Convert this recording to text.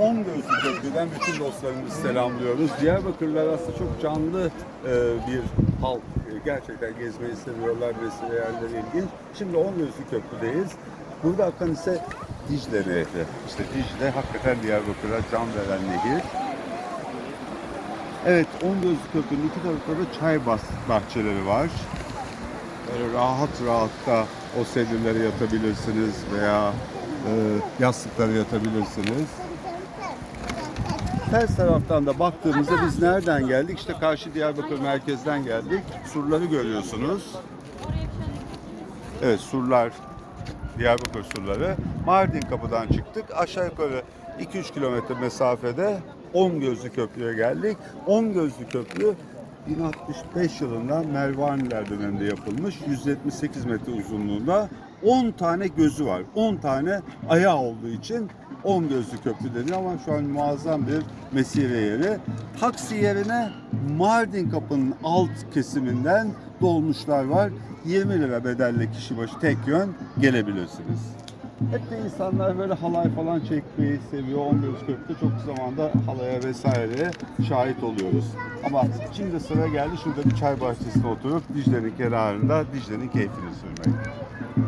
On Gözlü Köprü'den bütün dostlarımızı selamlıyoruz. Diyarbakırlılar aslında çok canlı e, bir halk. E, Gerçekten gezmeyi seviyorlar, resim yerleri ilginç. Şimdi On Gözlü Köprü'deyiz. Burada akan ise Dicle Nehri. İşte Dicle hakikaten Diyarbakır'a can veren nehir. Evet, On Gözlü Köprü'nün iki tarafında da çay bahçeleri var. Böyle rahat rahat da o sedirlere yatabilirsiniz veya e, yastıklara yatabilirsiniz. Ters taraftan da baktığımızda biz nereden geldik? İşte karşı Diyarbakır merkezden geldik. Surları görüyorsunuz. Evet surlar, Diyarbakır surları. Mardin kapıdan çıktık. Aşağı yukarı 2-3 kilometre mesafede 10 Gözlü Köprü'ye geldik. 10 Gözlü Köprü 1065 yılında Mervaniler döneminde yapılmış. 178 metre uzunluğunda 10 tane gözü var. 10 tane ayağı olduğu için 10 gözlü köprü deniyor ama şu an muazzam bir mesire yeri. Taksi yerine Mardin kapının alt kesiminden dolmuşlar var. 20 lira bedelle kişi başı tek yön gelebilirsiniz. Hep de insanlar böyle halay falan çekmeyi seviyor. 11 köprüde çok zamanda halaya vesaireye şahit oluyoruz. Ama şimdi sıra geldi şurada bir çay bahçesine oturup Dicle'nin kenarında Dicle'nin keyfini sürmek.